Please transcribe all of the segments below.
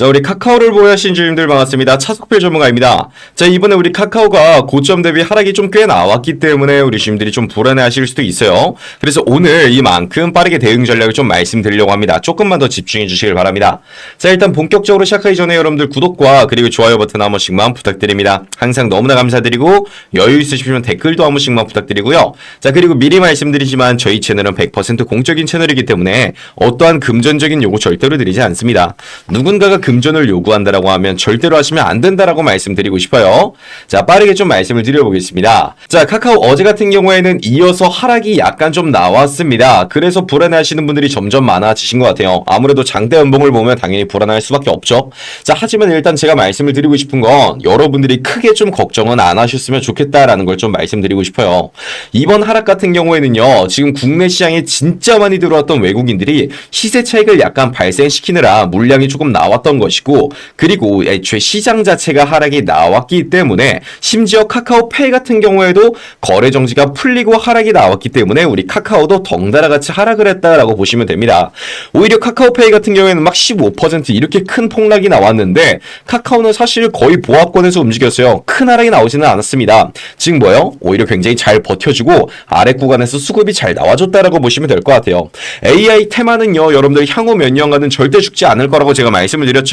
자, 우리 카카오를 보유하 신 주님들 반갑습니다. 차속필 전문가입니다. 자, 이번에 우리 카카오가 고점 대비 하락이 좀 꽤 나왔기 때문에 우리 주님들이 좀 불안해 하실 수도 있어요. 그래서 오늘 이만큼 빠르게 대응 전략을 좀 말씀드리려고 합니다. 조금만 더 집중해 주시길 바랍니다. 자, 일단 본격적으로 시작하기 전에 여러분들 구독과 그리고 좋아요 버튼 한 번씩만 부탁드립니다. 항상 너무나 감사드리고 여유 있으시면 댓글도 한 번씩만 부탁드리고요. 자, 그리고 미리 말씀드리지만 저희 채널은 100% 공적인 채널이기 때문에 어떠한 금전적인 요구 절대로 드리지 않습니다. 누군가가 금전을 요구한다라고 하면 절대로 하시면 안 된다라고 말씀드리고 싶어요. 자, 빠르게 좀 말씀을 드려보겠습니다. 자, 카카오 어제 같은 경우에는 이어서 하락이 약간 좀 나왔습니다. 그래서 불안해하시는 분들이 점점 많아지신 것 같아요. 아무래도 장대 연봉을 보면 당연히 불안할 수밖에 없죠. 자, 하지만 일단 제가 말씀을 드리고 싶은 건 여러분들이 크게 좀 걱정은 안 하셨으면 좋겠다라는 걸 좀 말씀드리고 싶어요. 이번 하락 같은 경우에는요, 지금 국내 시장에 진짜 많이 들어왔던 외국인들이 시세 차익을 약간 발생시키느라 물량이 조금 나왔던 것이고, 그리고 애초에 시장 자체가 하락이 나왔기 때문에 심지어 카카오페이 같은 경우에도 거래 정지가 풀리고 하락이 나왔기 때문에 우리 카카오도 덩달아 같이 하락을 했다라고 보시면 됩니다. 오히려 카카오페이 같은 경우에는 막 15% 이렇게 큰 폭락이 나왔는데 카카오는 사실 거의 보합권에서 움직였어요. 큰 하락이 나오지는 않았습니다. 지금 뭐요? 오히려 굉장히 잘 버텨주고 아래 구간에서 수급이 잘 나와줬다라고 보시면 될 것 같아요. AI 테마는요, 여러분들 향후 몇 년간은 절대 죽지 않을 거라고 제가 말씀을 드렸죠.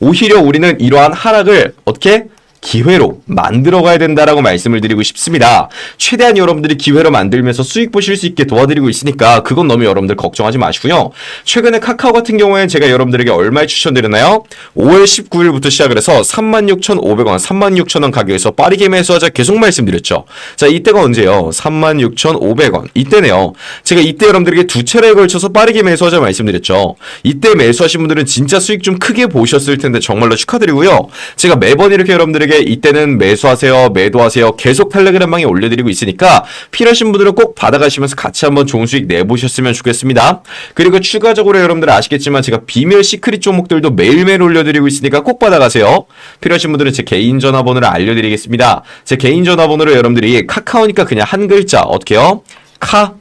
오히려 우리는 이러한 하락을 어떻게 기회로 만들어 가야 된다라고 말씀을 드리고 싶습니다. 최대한 여러분들이 기회로 만들면서 수익 보실 수 있게 도와드리고 있으니까 그건 너무 여러분들 걱정하지 마시고요. 최근에 카카오 같은 경우에 제가 여러분들에게 얼마에 추천드렸나요? 5월 19일부터 시작을 해서 36,500원, 36,000원 가격에서 빠르게 매수하자 계속 말씀드렸죠. 자, 이때가 언제요? 36,500원. 이때네요. 제가 이때 여러분들에게 두 차례에 걸쳐서 빠르게 매수하자 말씀드렸죠. 이때 매수하신 분들은 진짜 수익 좀 크게 보셨을 텐데 정말로 축하드리고요. 제가 매번 이렇게 여러분들에게 이때는 매수하세요, 매도하세요. 계속 텔레그램방에 올려드리고 있으니까 필요하신 분들은 꼭 받아가시면서 같이 한번 좋은 수익 내보셨으면 좋겠습니다. 그리고 추가적으로 여러분들 아시겠지만 제가 비밀 시크릿 종목들도 매일매일 올려드리고 있으니까 꼭 받아가세요. 필요하신 분들은 제 개인 전화번호를 알려드리겠습니다. 제 개인 전화번호로 여러분들이 카카오니까 그냥 한 글자 어떻게요? 카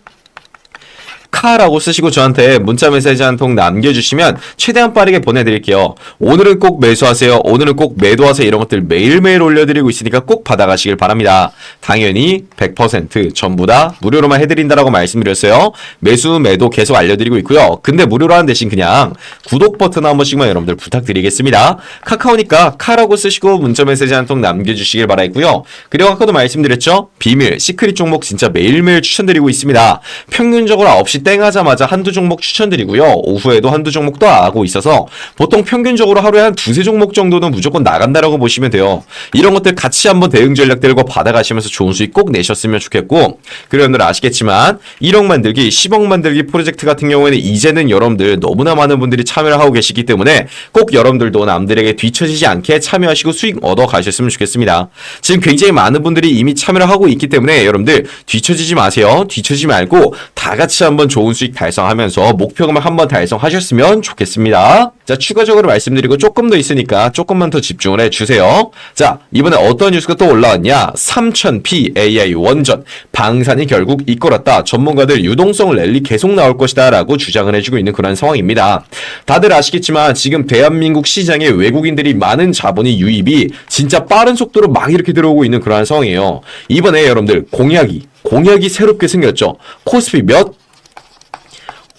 카라고 쓰시고 저한테 문자 메시지 한 통 남겨주시면 최대한 빠르게 보내드릴게요. 오늘은 꼭 매수하세요. 오늘은 꼭 매도하세요. 이런 것들 매일매일 올려드리고 있으니까 꼭 받아가시길 바랍니다. 당연히 100% 전부 다 무료로만 해드린다라고 말씀드렸어요. 매수, 매도 계속 알려드리고 있고요. 근데 무료로 하는 대신 그냥 구독 버튼 한 번씩만 여러분들 부탁드리겠습니다. 카카오니까 카라고 쓰시고 문자 메시지 한 통 남겨주시길 바라겠고요. 그리고 아까도 말씀드렸죠? 비밀, 시크릿 종목 진짜 매일매일 추천드리고 있습니다. 평균적으로 9시 땡 하자마자 한두 종목 추천드리고요. 오후에도 한두 종목 또 하고 있어서 보통 평균적으로 하루에 한 두세 종목 정도는 무조건 나간다라고 보시면 돼요. 이런 것들 같이 한번 대응 전략 들고 받아가시면서 좋은 수익 꼭 내셨으면 좋겠고 그리고 여러분들 아시겠지만 1억 만들기, 10억 만들기 프로젝트 같은 경우에는 이제는 여러분들 너무나 많은 분들이 참여를 하고 계시기 때문에 꼭 여러분들도 남들에게 뒤처지지 않게 참여하시고 수익 얻어 가셨으면 좋겠습니다. 지금 굉장히 많은 분들이 이미 참여를 하고 있기 때문에 여러분들 뒤처지지 마세요. 뒤처지지 말고 다 같이 한번 좋은 수익 달성하면서 목표금을 한번 달성하셨으면 좋겠습니다. 자, 추가적으로 말씀드리고 조금 더 있으니까 조금만 더 집중을 해주세요. 자, 이번에 어떤 뉴스가 또 올라왔냐? 3000P AI 원전 방산이 결국 이끌었다. 전문가들 유동성 랠리 계속 나올 것이다 라고 주장을 해주고 있는 그런 상황입니다. 다들 아시겠지만 지금 대한민국 시장에 외국인들이 많은 자본이 유입이 진짜 빠른 속도로 막 이렇게 들어오고 있는 그런 상황이에요. 이번에 여러분들 공약이 공약이 새롭게 생겼죠. 코스피 몇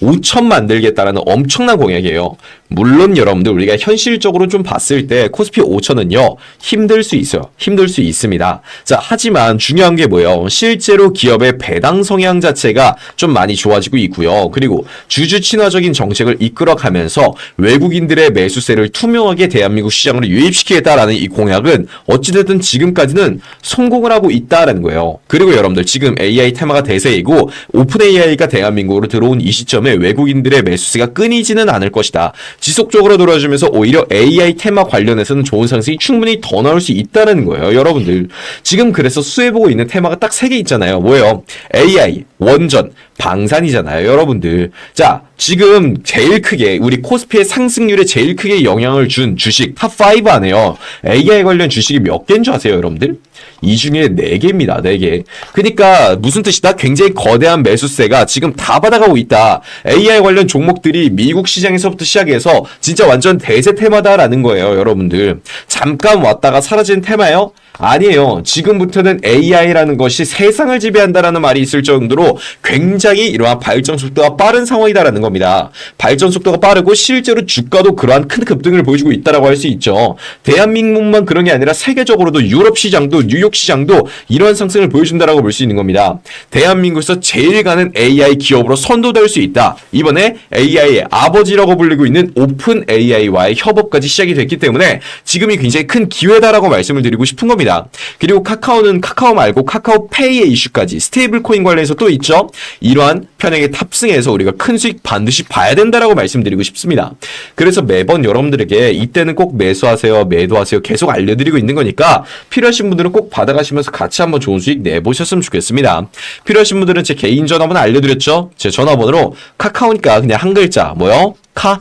5천 만들겠다라는 엄청난 공약이에요. 물론 여러분들 우리가 현실적으로 좀 봤을 때 코스피 5천은요 힘들 수 있어요. 힘들 수 있습니다. 자 하지만 중요한 게 뭐예요? 실제로 기업의 배당 성향 자체가 좀 많이 좋아지고 있고요. 그리고 주주 친화적인 정책을 이끌어가면서 외국인들의 매수세를 투명하게 대한민국 시장으로 유입시키겠다라는 이 공약은 어찌됐든 지금까지는 성공을 하고 있다라는 거예요. 그리고 여러분들 지금 AI 테마가 대세이고 오픈 AI가 대한민국으로 들어온 이 시점에 외국인들의 매수세가 끊이지는 않을 것이다. 지속적으로 돌아주면서 오히려 AI 테마 관련해서는 좋은 상승이 충분히 더 나올 수 있다는 거예요, 여러분들. 지금 그래서 수혜보고 있는 테마가 딱 세 개 있잖아요. 뭐예요? AI, 원전, 방산이잖아요, 여러분들. 자, 지금 제일 크게 우리 코스피의 상승률에 제일 크게 영향을 준 주식 탑5 안에요. AI 관련 주식이 몇 개인 줄 아세요, 여러분들? 이 중에 4개입니다. 4개. 그러니까 무슨 뜻이다? 굉장히 거대한 매수세가 지금 다 받아가고 있다. AI 관련 종목들이 미국 시장에서부터 시작해서 진짜 완전 대세 테마다라는 거예요, 여러분들. 잠깐 왔다가 사라진 테마예요? 아니에요. 지금부터는 AI라는 것이 세상을 지배한다라는 말이 있을 정도로 굉장히 이러한 발전 속도가 빠른 상황이다라는 겁니다. 발전 속도가 빠르고 실제로 주가도 그러한 큰 급등을 보여주고 있다라고 할 수 있죠. 대한민국만 그런 게 아니라 세계적으로도 유럽 시장도 뉴욕 시장도 이러한 상승을 보여준다라고 볼 수 있는 겁니다. 대한민국에서 제일 가는 AI 기업으로 선도될 수 있다. 이번에 AI의 아버지라고 불리고 있는 오픈 AI와의 협업까지 시작이 됐기 때문에 지금이 굉장히 큰 기회다라고 말씀을 드리고 싶은 겁 니다. 그리고 카카오는 카카오 말고 카카오페이의 이슈까지 스테이블 코인 관련해서 또 있죠. 이러한 편향에 탑승해서 우리가 큰 수익 반드시 봐야 된다라고 말씀드리고 싶습니다. 그래서 매번 여러분들에게 이때는 꼭 매수하세요, 매도하세요 계속 알려드리고 있는 거니까 필요하신 분들은 꼭 받아가시면서 같이 한번 좋은 수익 내보셨으면 좋겠습니다. 필요하신 분들은 제 개인 전화번호 알려드렸죠? 제 전화번호로 카카오니까 그냥 한 글자 뭐요? 카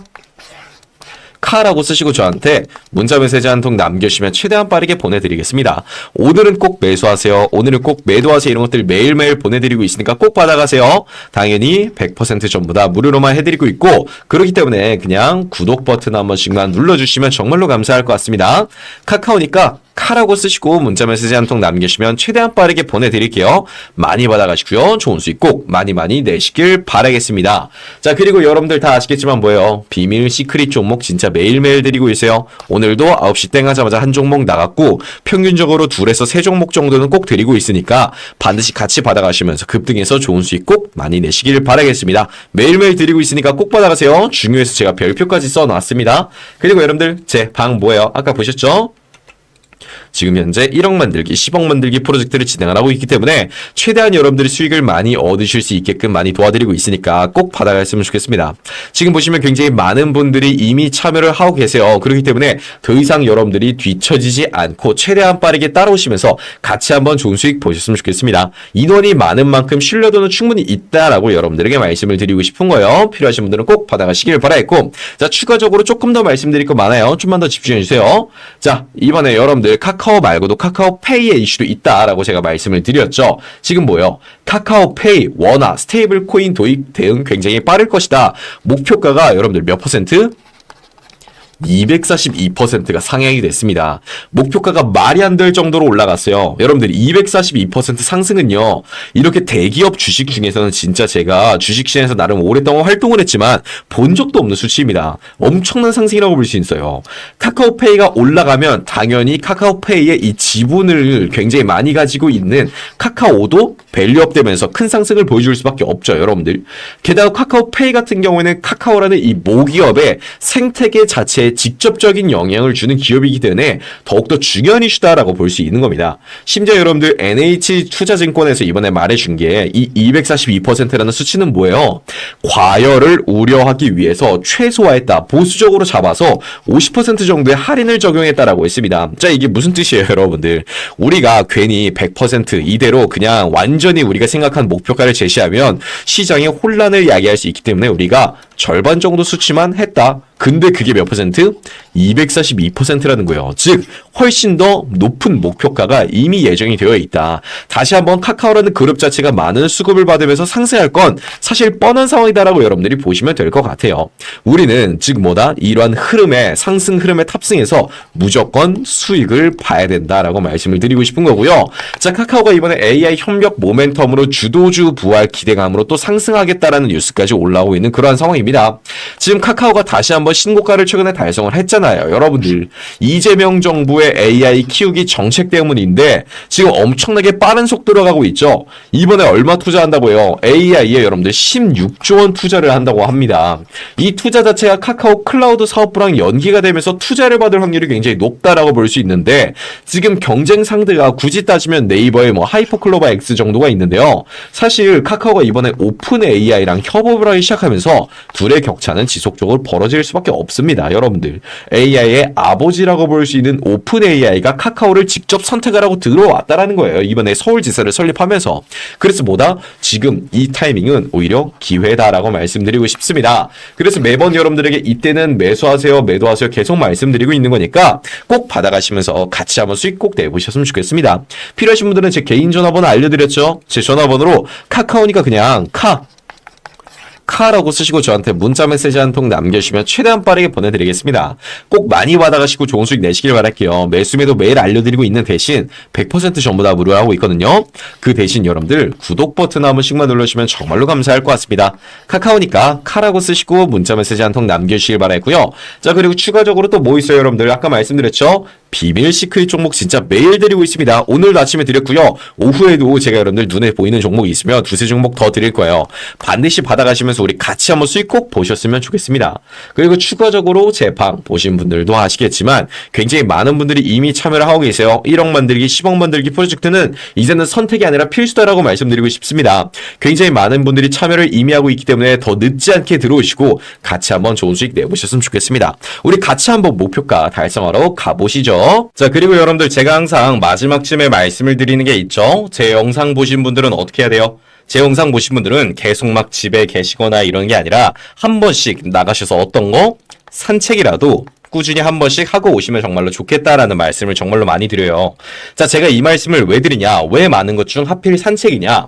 카라고 쓰시고 저한테 문자 메시지 한 통 남겨주시면 최대한 빠르게 보내드리겠습니다. 오늘은 꼭 매수하세요. 오늘은 꼭 매도하세요. 이런 것들 매일매일 보내드리고 있으니까 꼭 받아가세요. 당연히 100% 전부 다 무료로만 해드리고 있고 그렇기 때문에 그냥 구독 버튼 한 번씩만 눌러주시면 정말로 감사할 것 같습니다. 카카오니까 카라고 쓰시고 문자 메시지 한 통 남기시면 최대한 빠르게 보내드릴게요. 많이 받아가시고요. 좋은 수익 꼭 많이 많이 내시길 바라겠습니다. 자 그리고 여러분들 다 아시겠지만 뭐예요? 비밀 시크릿 종목 진짜 매일매일 드리고 있어요. 오늘도 9시 땡 하자마자 한 종목 나갔고 평균적으로 둘에서 세 종목 정도는 꼭 드리고 있으니까 반드시 같이 받아가시면서 급등해서 좋은 수익 꼭 많이 내시길 바라겠습니다. 매일매일 드리고 있으니까 꼭 받아가세요. 중요해서 제가 별표까지 써놨습니다. 그리고 여러분들 제 방 뭐예요? 아까 보셨죠? 지금 현재 1억 만들기, 10억 만들기 프로젝트를 진행을 하고 있기 때문에 최대한 여러분들이 수익을 많이 얻으실 수 있게끔 많이 도와드리고 있으니까 꼭 받아갔으면 좋겠습니다. 지금 보시면 굉장히 많은 분들이 이미 참여를 하고 계세요. 그렇기 때문에 더 이상 여러분들이 뒤처지지 않고 최대한 빠르게 따라오시면서 같이 한번 좋은 수익 보셨으면 좋겠습니다. 인원이 많은 만큼 신뢰도는 충분히 있다라고 여러분들에게 말씀을 드리고 싶은 거예요. 필요하신 분들은 꼭 받아가시길 바라겠고 자 추가적으로 조금 더 말씀드릴 거 많아요. 좀만 더 집중해 주세요. 자 이번에 여러분들 카카오 말고도 카카오페이의 이슈도 있다라고 제가 말씀을 드렸죠. 지금 뭐요? 카카오페이 원화 스테이블 코인 도입 대응 굉장히 빠를 것이다. 목표가가 여러분들 몇 퍼센트? 242%가 상향이 됐습니다. 목표가가 말이 안 될 정도로 올라갔어요. 여러분들 242% 상승은요. 이렇게 대기업 주식 중에서는 진짜 제가 주식시장에서 나름 오랫동안 활동을 했지만 본 적도 없는 수치입니다. 엄청난 상승이라고 볼 수 있어요. 카카오페이가 올라가면 당연히 카카오페이의 이 지분을 굉장히 많이 가지고 있는 카카오도 밸류업 되면서 큰 상승을 보여줄 수밖에 없죠, 여러분들. 게다가 카카오페이 같은 경우에는 카카오라는 이 모기업의 생태계 자체 에 직접적인 영향을 주는 기업이기 때문에 더욱더 중요한 이슈다라고 볼 수 있는 겁니다. 심지어 여러분들 NH 투자증권에서 이번에 말해준 게 이 242%라는 수치는 뭐예요? 과열을 우려하기 위해서 최소화했다. 보수적으로 잡아서 50% 정도의 할인을 적용했다라고 했습니다. 자, 이게 무슨 뜻이에요, 여러분들? 우리가 괜히 100% 이대로 그냥 완전히 우리가 생각한 목표가를 제시하면 시장에 혼란을 야기할 수 있기 때문에 우리가 절반 정도 수치만 했다. 근데 그게 몇 퍼센트? 242%라는 거예요. 즉, 훨씬 더 높은 목표가가 이미 예정이 되어 있다. 다시 한번 카카오라는 그룹 자체가 많은 수급을 받으면서 상승할 건 사실 뻔한 상황이다라고 여러분들이 보시면 될 것 같아요. 우리는 즉 뭐다? 이러한 흐름에 상승 흐름에 탑승해서 무조건 수익을 봐야 된다라고 말씀을 드리고 싶은 거고요. 자, 카카오가 이번에 AI 협력 모멘텀으로 주도주 부활 기대감으로 또 상승하겠다라는 뉴스까지 올라오고 있는 그러한 상황입니다. 지금 카카오가 다시 한번 신고가를 최근에 달성을 했잖아요. 여러분들 이재명 정부의 AI 키우기 정책 때문인데 지금 엄청나게 빠른 속도로 가고 있죠. 이번에 얼마 투자한다고요? AI에 여러분들 16조 원 투자를 한다고 합니다. 이 투자 자체가 카카오 클라우드 사업부랑 연기가 되면서 투자를 받을 확률이 굉장히 높다라고 볼 수 있는데 지금 경쟁 상대가 굳이 따지면 네이버의 뭐 하이퍼클로바 X 정도가 있는데요. 사실 카카오가 이번에 오픈 AI랑 협업을 하기 시작하면서 둘의 격차는 지속적으로 벌어질 수밖에 없습니다. 여러분들 AI의 아버지라고 볼 수 있는 오픈 AI가 카카오를 직접 선택을 하고 들어왔다라는 거예요. 이번에 서울지사를 설립하면서 그래서 뭐다 지금 이 타이밍은 오히려 기회다라고 말씀드리고 싶습니다. 그래서 매번 여러분들에게 이때는 매수하세요, 매도하세요 계속 말씀드리고 있는 거니까 꼭 받아가시면서 같이 한번 수익 꼭 내보셨으면 좋겠습니다. 필요하신 분들은 제 개인 전화번호 알려드렸죠. 제 전화번호로 카카오니까 그냥 카 카라고 쓰시고 저한테 문자 메시지 한 통 남겨주시면 최대한 빠르게 보내드리겠습니다. 꼭 많이 받아가시고 좋은 수익 내시길 바랄게요. 매수매도 매일 알려드리고 있는 대신 100% 전부 다 무료로 하고 있거든요. 그 대신 여러분들 구독 버튼 한 번씩만 눌러주시면 정말로 감사할 것 같습니다. 카카오니까 카라고 쓰시고 문자 메시지 한 통 남겨주시길 바랄고요. 자 그리고 추가적으로 또 뭐 있어요 여러분들 아까 말씀드렸죠? 비밀 시크릿 종목 진짜 매일 드리고 있습니다. 오늘도 아침에 드렸고요. 오후에도 제가 여러분들 눈에 보이는 종목이 있으면 두세 종목 더 드릴 거예요. 반드시 받아가시면서 우리 같이 한번 수익 꼭 보셨으면 좋겠습니다. 그리고 추가적으로 제 방 보신 분들도 아시겠지만 굉장히 많은 분들이 이미 참여를 하고 계세요. 1억 만들기, 10억 만들기 프로젝트는 이제는 선택이 아니라 필수다라고 말씀드리고 싶습니다. 굉장히 많은 분들이 참여를 이미 하고 있기 때문에 더 늦지 않게 들어오시고 같이 한번 좋은 수익 내보셨으면 좋겠습니다. 우리 같이 한번 목표가 달성하러 가보시죠. 자, 그리고 여러분들 제가 항상 마지막쯤에 말씀을 드리는 게 있죠. 제 영상 보신 분들은 어떻게 해야 돼요? 제 영상 보신 분들은 계속 막 집에 계시거나 이런 게 아니라 한 번씩 나가셔서 어떤 거 산책이라도 꾸준히 한 번씩 하고 오시면 정말로 좋겠다라는 말씀을 정말로 많이 드려요. 자, 제가 이 말씀을 왜 드리냐? 왜 많은 것 중 하필 산책이냐?